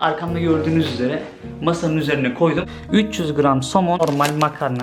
Arkamda gördüğünüz üzere masanın üzerine koydum. 300 gram somon, normal makarna.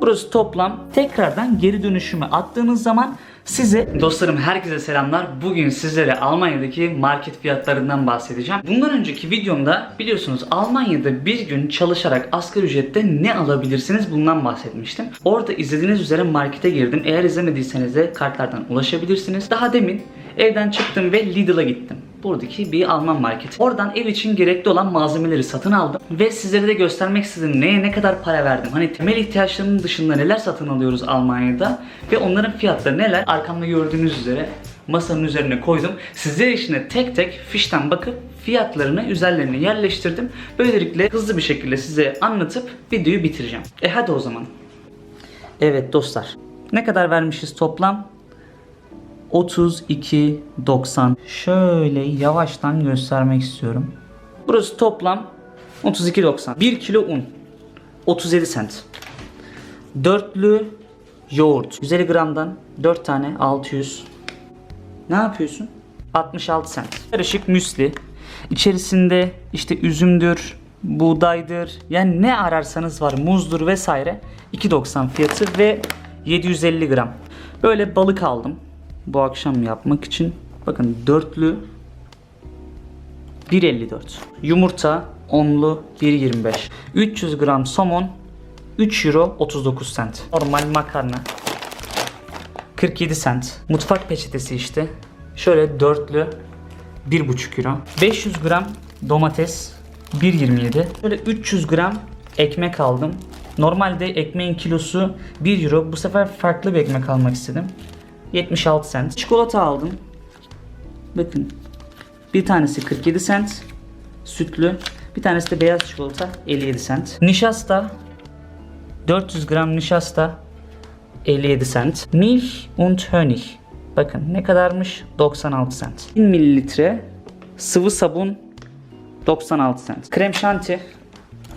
Burası toplam tekrardan geri dönüşümü attığınız zaman size dostlarım herkese selamlar. Bugün sizlere Almanya'daki market fiyatlarından bahsedeceğim. Bundan önceki videomda biliyorsunuz Almanya'da bir gün çalışarak asgari ücrette ne alabilirsiniz bundan bahsetmiştim. Orada izlediğiniz üzere markete girdim. Eğer izlemediyseniz de kartlardan ulaşabilirsiniz. Daha demin evden çıktım ve Lidl'a gittim. Buradaki bir Alman marketi. Oradan ev için gerekli olan malzemeleri satın aldım ve sizlere de göstermek istedim neye ne kadar para verdim. Hani temel ihtiyaçlarının dışında neler satın alıyoruz Almanya'da ve onların fiyatları neler? Arkamda gördüğünüz üzere masanın üzerine koydum. Sizler için de tek tek fişten bakıp fiyatlarını üzerlerine yerleştirdim. Böylelikle hızlı bir şekilde size anlatıp videoyu bitireceğim. E hadi o zaman. Evet dostlar. Ne kadar vermişiz toplam? 32.90. Şöyle yavaştan göstermek istiyorum. Burası toplam 32.90. 1 kilo un 37 cent. Dörtlü yoğurt 150 gramdan 4 tane 600. Ne yapıyorsun? 66 cent. Karışık müsli. İçerisinde işte üzümdür, buğdaydır. Yani ne ararsanız var. Muzdur vesaire. 2.90 fiyatı ve 750 gram. Böyle balık aldım. Bu akşam yapmak için. Bakın dörtlü 1.54. Yumurta onlu 1.25. 300 gram somon 3 euro 39 cent. Normal makarna 47 cent. Mutfak peçetesi işte. Şöyle dörtlü 1,5 euro. 500 gram domates 1.27. Şöyle 300 gram ekmek aldım. Normalde ekmeğin kilosu 1 euro. Bu sefer farklı bir ekmek almak istedim. 76 cent. Çikolata aldım. Bakın. Bir tanesi 47 cent. Sütlü. Bir tanesi de beyaz çikolata 57 cent. Nişasta 400 gram nişasta 57 cent. Milch und Honig. Bakın ne kadarmış? 96 cent. 1000 mililitre sıvı sabun 96 cent. Krem şanti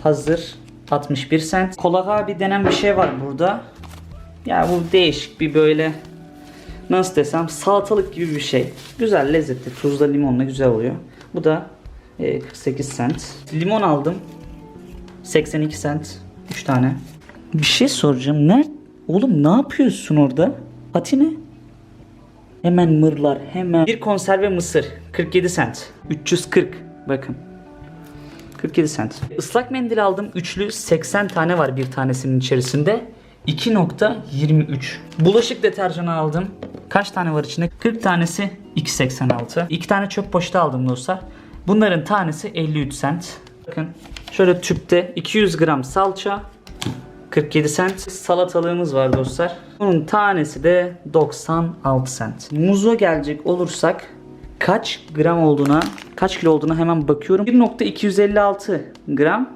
hazır 61 cent. Kohlrabi denen bir şey var burada. Ya bu değişik bir böyle nasıl desem salatalık gibi bir şey. Güzel lezzetli. Tuzla limonla güzel oluyor. Bu da e, 48 cent. Limon aldım. 82 cent. 3 tane. Bir şey soracağım. Nerede? Oğlum ne yapıyorsun orada? Pati ne? Hemen mırlar hemen. Bir konserve mısır 47 cent. 340 bakın. 47 cent. Islak mendil aldım. Üçlü 80 tane var bir tanesinin içerisinde. 2.23. Bulaşık deterjanı aldım. Kaç tane var içinde? 40 tanesi 2.86. 2 tane çöp poşeti aldım dostlar. Bunların tanesi 53 cent. Bakın şöyle tüpte 200 gram salça 47 cent. Salatalığımız var dostlar. Bunun tanesi de 96 cent. Muza gelecek olursak kaç gram olduğuna, kaç kilo olduğuna hemen bakıyorum. 1.256 gram.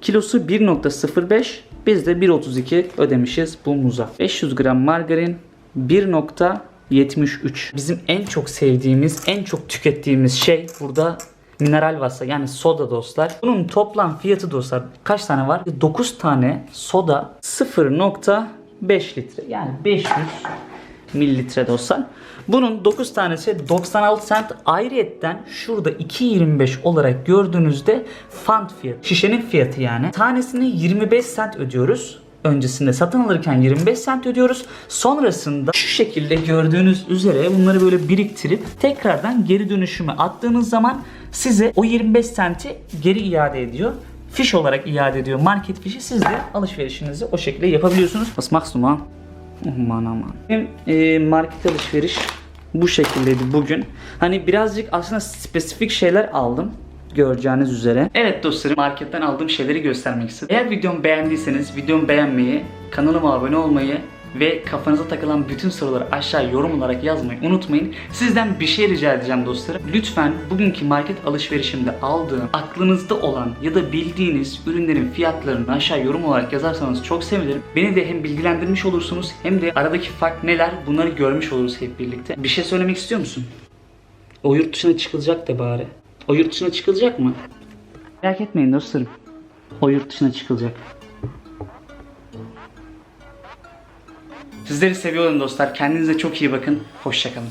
Kilosu 1.05. Biz de 1.32 ödemişiz bu muza. 500 gram margarin 1.73. Bizim en çok sevdiğimiz, en çok tükettiğimiz şey burada mineral vasa yani soda dostlar. Bunun toplam fiyatı dostlar kaç tane var? 9 tane soda 0.5 litre yani 500 mililitre dostlar. Bunun 9 tanesi 96 cent. Ayrıyetten şurada 2.25 olarak gördüğünüzde fant fiyatı. Şişenin fiyatı yani. Tanesini 25 cent ödüyoruz. Öncesinde satın alırken 25 cent ödüyoruz. Sonrasında şu şekilde gördüğünüz üzere bunları böyle biriktirip tekrardan geri dönüşüme attığınız zaman size o 25 centi geri iade ediyor. Fiş olarak iade ediyor market fişi. Siz de alışverişinizi o şekilde yapabiliyorsunuz. Was machst du? Aman aman. E, market alışveriş bu şekildeydi bugün. Hani birazcık aslında spesifik şeyler aldım göreceğiniz üzere. Evet dostlarım marketten aldığım şeyleri göstermek istedim. Eğer videomu beğendiyseniz videomu beğenmeyi, kanalıma abone olmayı ve kafanıza takılan bütün soruları aşağı yorum olarak yazmayı unutmayın. Sizden bir şey rica edeceğim dostlarım. Lütfen bugünkü market alışverişimde aldığım, aklınızda olan ya da bildiğiniz ürünlerin fiyatlarını aşağı yorum olarak yazarsanız çok sevinirim. Beni de hem bilgilendirmiş olursunuz hem de aradaki fark neler bunları görmüş oluruz hep birlikte. Bir şey söylemek istiyor musun? O yurt dışına çıkılacak da bari. O yurt dışına çıkılacak mı? Merak etmeyin dostlarım. O yurt dışına çıkılacak. Sizleri seviyorum dostlar. Kendinize çok iyi bakın. Hoşçakalın.